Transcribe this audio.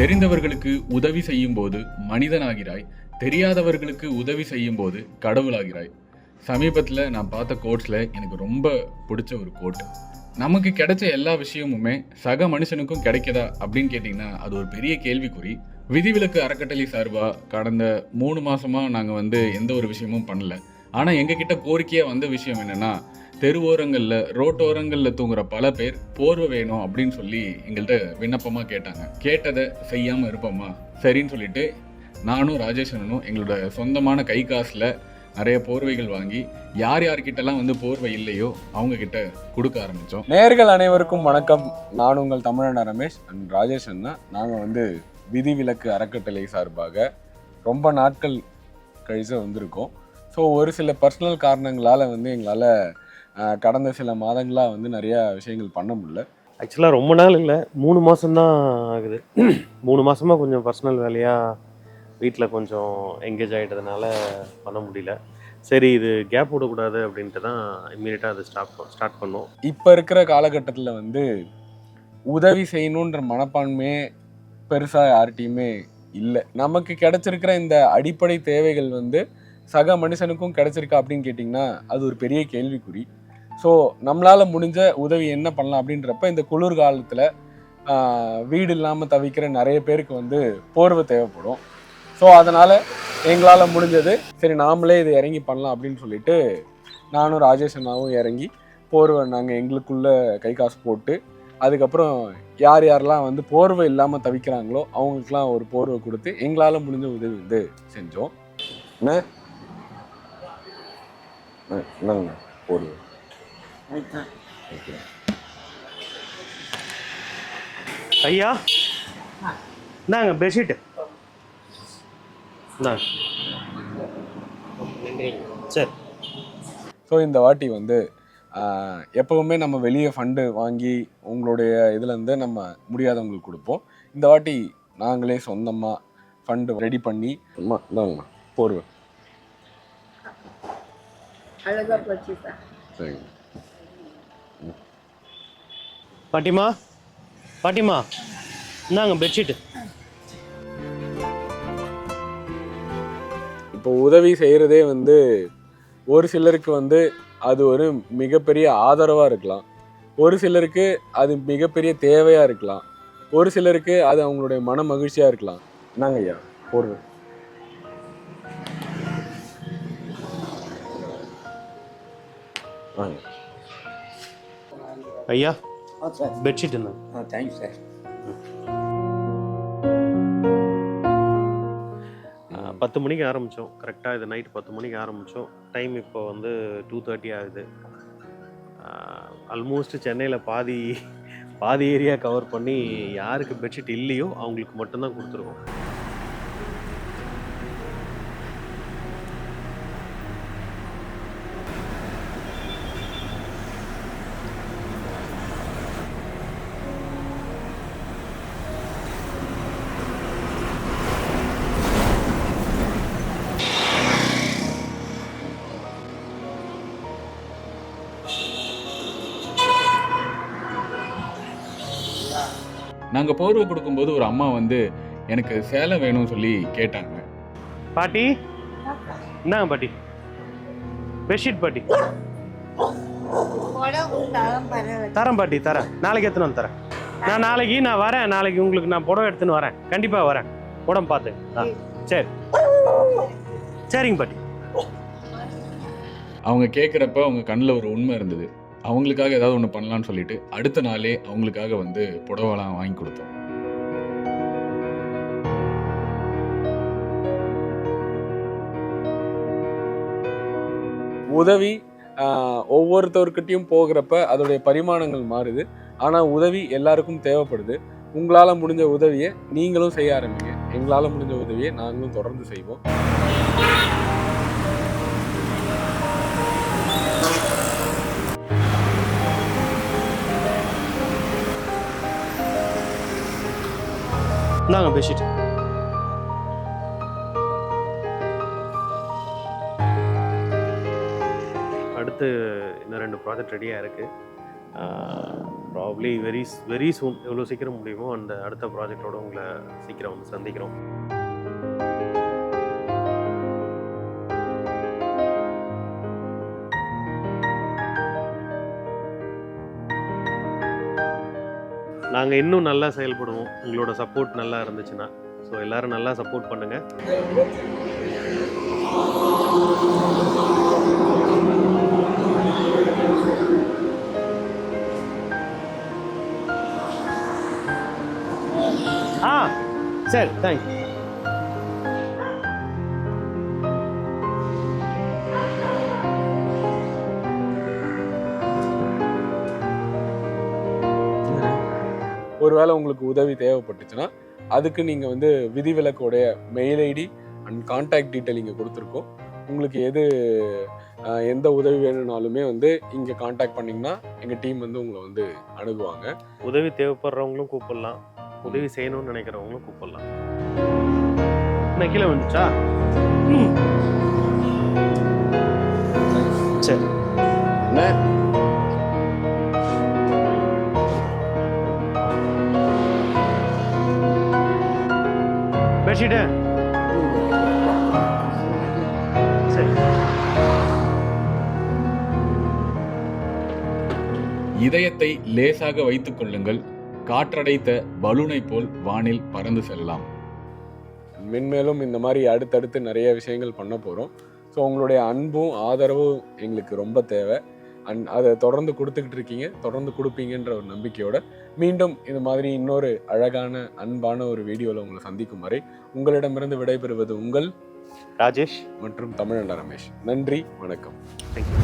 தெரிந்தவர்களுக்கு உதவி செய்யும் போது மனிதனாகிறாய் தெரியாதவர்களுக்கு உதவி செய்யும் போது கடவுளாகிறாய். சமீபத்தில் நான் பார்த்த கோட்ஸில் எனக்கு ரொம்ப பிடிச்ச ஒரு கோட் நமக்கு கிடைச்ச எல்லா விஷயமுமே சக மனுஷனுக்கும் கிடைக்குதா அப்படின்னு கேட்டிங்கன்னா அது ஒரு பெரிய கேள்விக்குறி. விதிவிலக்கு அறக்கட்டளை சார்பாக கடந்த மூணு மாதமாக நாங்கள் வந்து எந்த ஒரு விஷயமும் பண்ணல. ஆனால் எங்ககிட்ட கோரிக்கையாக வந்த விஷயம் என்னென்னா தெருவோரங்களில் ரோட்டோரங்களில் தூங்குற பல பேர் போர்வை வேணும் அப்படின்னு சொல்லி எங்கள்கிட்ட விண்ணப்பமாக கேட்டாங்க. கேட்டதை செய்யாமல் இருப்போமா? சரின்னு சொல்லிட்டு நானும் ராஜேஷனும் எங்களோட சொந்தமான கை காசில் நிறைய போர்வைகள் வாங்கி யார் யார்கிட்டலாம் வந்து போர்வை இல்லையோ அவங்க கிட்ட கொடுக்க ஆரம்பித்தோம் நேர்கள் அனைவருக்கும் வணக்கம். நான் உங்கள் தமிழன் ரமேஷ் அண்ட் ராஜேஷ் அண்ணா நாங்கள் வந்து விதிவிலக்கு அறக்கட்டளை சார்பாக ரொம்ப நாட்கள் கழிச்சு வந்திருக்கோம். ஸோ ஒரு சில பர்சனல் காரணங்களால் வந்து எங்களால் கடந்த சில மாதங்களாக வந்து நிறையா விஷயங்கள் பண்ண முடியல. ஆக்சுவலாக ரொம்ப நாள் இல்லை. மூணு மாதம்தான் ஆகுது. மூணு மாதமாக கொஞ்சம் பர்சனல் வேலையாக வீட்டில் கொஞ்சம் எங்கேஜ் ஆகிட்டதுனால பண்ண முடியல. சரி இது கேப் விடக்கூடாது அப்படின்ட்டு தான் இம்மீடியட்டாக அதை ஸ்டார்ட் ஸ்டார்ட் பண்ணோம். இப்போ இருக்கிற காலகட்டத்தில் வந்து உதவி செய்யணுன்ற மனப்பான்மையே பெருசாக யார்கிட்டையுமே இல்லை. நமக்கு கிடைச்சிருக்கிற இந்த அடிப்படை தேவைகள் வந்து சக மனுஷனுக்கும் கிடைச்சிருக்கா அப்படின்னு கேட்டிங்கன்னா அது ஒரு பெரிய கேள்விக்குறி. ஸோ நம்மளால் முடிஞ்ச உதவி என்ன பண்ணலாம் அப்படின்றப்ப இந்த குளிர் காலத்தில் வீடு இல்லாமல் தவிக்கிற நிறைய பேருக்கு வந்து போர்வை தேவைப்படும். ஸோ அதனால் எங்களால் முடிஞ்சது சரி நாமளே இது இறங்கி பண்ணலாம் அப்படின்னு சொல்லிட்டு நானும் ராஜேஷ் அண்ணாவும் இறங்கி போர்வை நாங்கள் எங்களுக்குள்ள கை காசு போட்டு அதுக்கப்புறம் யார் யாரெல்லாம் வந்து போர்வை இல்லாமல் தவிக்கிறாங்களோ அவங்களுக்குலாம் ஒரு போர்வை கொடுத்து எங்களால் முடிஞ்ச உதவி வந்து செஞ்சோம். என்ன? அண்ணா, போர்வை? ஓகே ஐயா? இந்தாங்க பெட்ஷீட்டு இந்தாங்க சரி. ஸோ இந்த வாட்டி வந்து எப்பவுமே நம்ம வெளியே ஃபண்டு வாங்கி உங்களுடைய இதுலேருந்து நம்ம முடியாதவங்களுக்கு கொடுப்போம். இந்த வாட்டி நாங்களே சொந்தமாக ஃபண்டு ரெடி பண்ணி அம்மா இந்தாங்கண்ணா போர்வை. சரிங்க பாட்டிமா? பாட்டிமா இந்தாங்க பெட்ஷீட்டு இப்போ உதவி செய்கிறதே வந்து ஒரு சிலருக்கு வந்து அது ஒரு மிகப்பெரிய ஆதரவாக இருக்கலாம். ஒரு சிலருக்கு அது மிகப்பெரிய தேவையாக இருக்கலாம். ஒரு சிலருக்கு அது அவங்களுடைய மன மகிழ்ச்சியாக இருக்கலாம். என்னங்க ஐயா போடுறோம் வாங்க. ஐயா பெட்ஷீட் ஆ தேங்க்ஸ் சார் பத்து மணிக்கு ஆரம்பித்தோம் கரெக்டாக இது நைட் பத்து மணிக்கு ஆரம்பித்தோம் டைம் இப்போ வந்து டூ தேர்ட்டி ஆகுது. ஆல்மோஸ்ட் சென்னையில் பாதி பாதி ஏரியா கவர் பண்ணி யாருக்கு பெட்ஷீட் இல்லையோ அவங்களுக்கு மட்டும்தான் கொடுத்துருக்கோம் நாங்கள் போர்வை கொடுக்கும்போது ஒரு அம்மா வந்து எனக்கு சேலை வேணும்னு சொல்லி கேட்டாங்க. பாட்டி? இந்தாங்க பாட்டி. பெட்ஷீட் பாட்டி. தரேன் பாட்டி தரேன். நாளைக்கு எடுத்துன்னு வந்து தரேன். நான் நாளைக்கு நான் வரேன். நாளைக்கு உங்களுக்கு நான் புடவை எடுத்துன்னு வரேன். கண்டிப்பாக வரேன். உடம்பு பார்த்து. ஆ சரி. சரிங்க பாட்டி. அவங்க கேட்குறப்ப அவங்க கண்ணில் ஒரு உண்மை இருந்தது. அவங்களுக்காக ஏதாவது ஒன்று பண்ணலான்னு சொல்லிட்டு அடுத்த நாளே அவங்களுக்காக வந்து புடவைலாம் வாங்கி கொடுத்தோம். உதவி ஒவ்வொருத்தவர்கிட்டையும் போகிறப்ப அதோடைய பரிமாணங்கள் மாறுது. ஆனால் உதவி எல்லாருக்கும் தேவைப்படுது. உங்களால் முடிஞ்ச உதவியை நீங்களும் செய்ய ஆரம்பிங்க. எங்களால் முடிஞ்ச உதவியை நாங்களும் தொடர்ந்து செய்வோம். இந்தாங்க பெட்ஷீட் அடுத்து இன்னும் ரெண்டு ப்ராஜெக்ட் ரெடியாக இருக்குது ப்ராப்ளி வெரி வெரி சூன் எவ்வளோ சீக்கிரம் முடியுமோ அந்த அடுத்த ப்ராஜெக்டோடு உங்களை சீக்கிரம் வந்து சந்திக்கிறோம். நாங்கள் இன்னும் நல்லா செயல்படுவோம். உங்களோட சப்போர்ட் நல்லா இருந்துச்சுன்னா. ஸோ எல்லாரும் நல்லா சப்போர்ட் பண்ணுங்கள் ஆ சரி தேங்க்யூ ஒருவேளை உங்களுக்கு உதவி தேவைப்பட்டுச்சுன்னா அதுக்கு நீங்கள் வந்து விதிவிலக்கோடைய mail ID and contact detail இங்கே கொடுத்துருக்கோம். உங்களுக்கு எது எந்த உதவி வேணும்னாலுமே வந்து இங்கே கான்டாக்ட் பண்ணிங்கன்னா எங்கள் டீம் வந்து உங்களை வந்து அணுகுவாங்க. உதவி தேவைப்படுறவங்களும் கூப்பிடலாம். உதவி செய்யணும்னு நினைக்கிறவங்களும் கூப்பிடலாம். என்ன கீழே வந்துச்சா சரி. என்ன? சரி. இதயத்தை லேசாக வைத்துக் கொள்ளுங்கள். காற்றடைத்த பலூனை போல் வானில் பறந்து செல்லலாம். மென்மேலும் இந்த மாதிரி அடுத்தடுத்து நிறைய விஷயங்கள் பண்ண போகிறோம் ஸோ உங்களுடைய அன்பும் ஆதரவும் எங்களுக்கு ரொம்ப தேவை. அண்ட் அதை தொடர்ந்து கொடுத்துக்கிட்டு இருக்கீங்க. தொடர்ந்து கொடுப்பீங்கன்ற ஒரு நம்பிக்கையோட மீண்டும் இந்த மாதிரி இன்னொரு அழகான அன்பான ஒரு வீடியோவில் உங்களை சந்திக்கும் வரை உங்களிடமிருந்து விடைபெறுவது உங்கள் ராஜேஷ். மற்றும் தமிழண்ட ரமேஷ். நன்றி வணக்கம். தேங்க்யூ